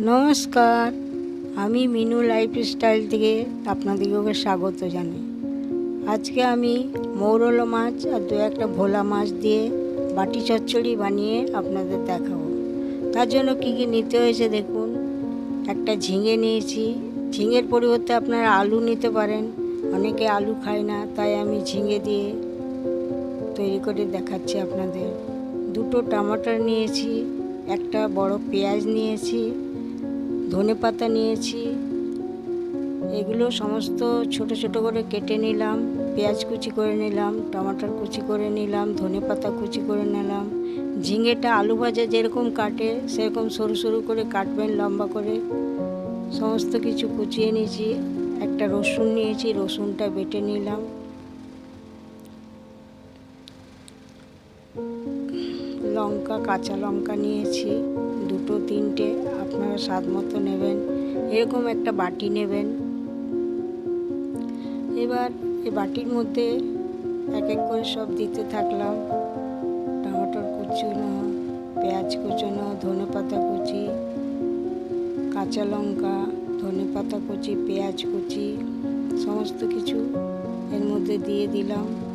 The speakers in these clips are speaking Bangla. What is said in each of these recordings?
নমস্কার, আমি মিনু লাইফস্টাইল থেকে আপনাদেরকে স্বাগত জানাই। আজকে আমি মৌরলা মাছ আর দু একটা ভোলা মাছ দিয়ে বাটি চচ্চড়ি বানিয়ে আপনাদের দেখাবো। তার জন্য কী কী নিতে হয়েছে দেখুন। একটা ঝিঙে নিয়েছি। ঝিঙের পরিবর্তে আপনারা আলু নিতে পারেন। অনেকে আলু খায় না, তাই আমি ঝিঙে দিয়ে তৈরি করে দেখাচ্ছি আপনাদের। দুটো টমাটার নিয়েছি, একটা বড় পেঁয়াজ নিয়েছি ধনে পাতা নিয়েছি। এগুলো সমস্ত ছোট ছোট করে কেটে নিলাম, পেঁয়াজ কুচি করে নিলাম, টমাটার কুচি করে নিলাম, ধনে পাতা কুচি করে নিলাম। ঝিঙেটা আলু ভাজা যেরকম কাটে, সেরকম সরু সরু করে কাটবেন, লম্বা করে। সমস্ত কিছু কুচিয়ে নিয়েছি, একটা রসুন নিয়েছি, রসুনটা বেটে নিলাম। লঙ্কা, কাঁচা লঙ্কা নিয়েছি। স্বাদ মতো নেবেন। এরকম একটা বাটি নেবেন। এবার এই বাটির মধ্যে এক এক করে সব দিতে থাকলাম। টমেটোর কুচুনো, পেঁয়াজ কুচুনো ধনে পাতা কুচি, কাঁচা লঙ্কা ধনে পাতা কুচি, পেঁয়াজ কুচি, সমস্ত কিছু এর মধ্যে দিয়ে দিলাম।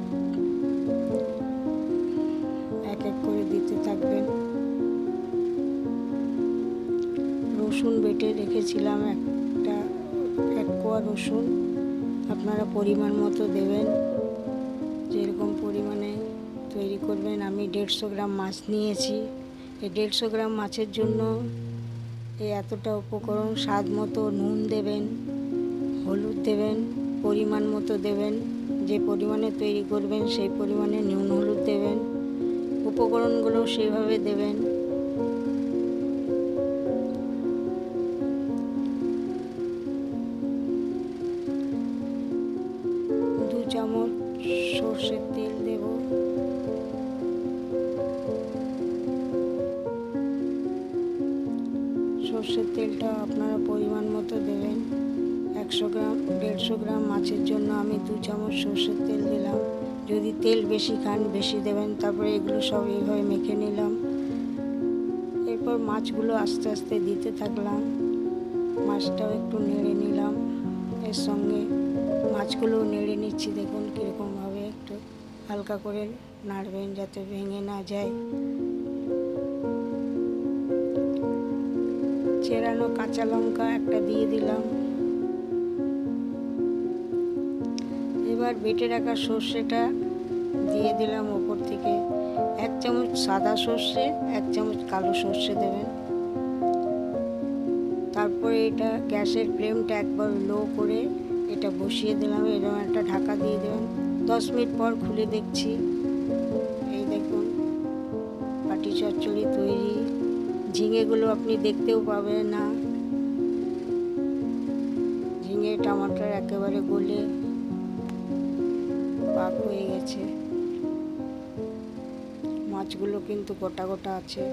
রসুন বেটে রেখেছিলাম একটা, এক কোয়া রসুন। আপনারা পরিমাণ মতো দেবেন, যেরকম পরিমাণে তৈরি করবেন। আমি দেড়শো গ্রাম মাছ নিয়েছি। এই দেড়শো গ্রাম মাছের জন্য এই এতটা উপকরণ, স্বাদ মতো নুন দেবেন, হলুদ দেবেন, পরিমাণ মতো দেবেন। যে পরিমাণে তৈরি করবেন, সেই পরিমাণে নুন হলুদ দেবেন। উপকরণগুলো সেইভাবে দেবেন। চামচ সর্ষের তেল দেব। সর্ষের তেলটা আপনারা পরিমাণ মতো দেবেন। একশো গ্রাম, দেড়শো গ্রাম মাছের জন্য আমি দু চামচ সর্ষের তেল দিলাম। যদি তেল বেশি খান, বেশি দেবেন, তারপরে এগুলো সব এইভাবে মেখে নিলাম। এরপর মাছগুলো আস্তে আস্তে দিতে থাকলাম। মাছটাও একটু নেড়ে নিলাম। এর সঙ্গে মাছগুলো নেড়ে নিচ্ছি, দেখুন কীরকমভাবে একটু হালকা করে নাড়বেন যাতে ভেঙে না যায়। চেরানো কাঁচা লঙ্কা একটা দিয়ে দিলাম। এবার বেটে রাখা সর্ষেটা দিয়ে দিলাম ওপর থেকে। এক চামচ সাদা সর্ষে, এক চামচ কালো সর্ষে দেবেন। তারপরে এটা গ্যাসের ফ্লেমটা একবার লো করে এটা বসিয়ে দিলাম, এরকম একটা ঢাকা দিয়ে দেবেন দশ মিনিট পর খুলে দেখছি। এই দেখুন, পাটি চচ্চড়ি তৈরি। ঝিঙেগুলো আপনি দেখতেও পাবেন না। ঝিঙে টমাটার একেবারে গলে পাক হয়ে গেছে। মাছগুলো কিন্তু গোটা গোটা আছে।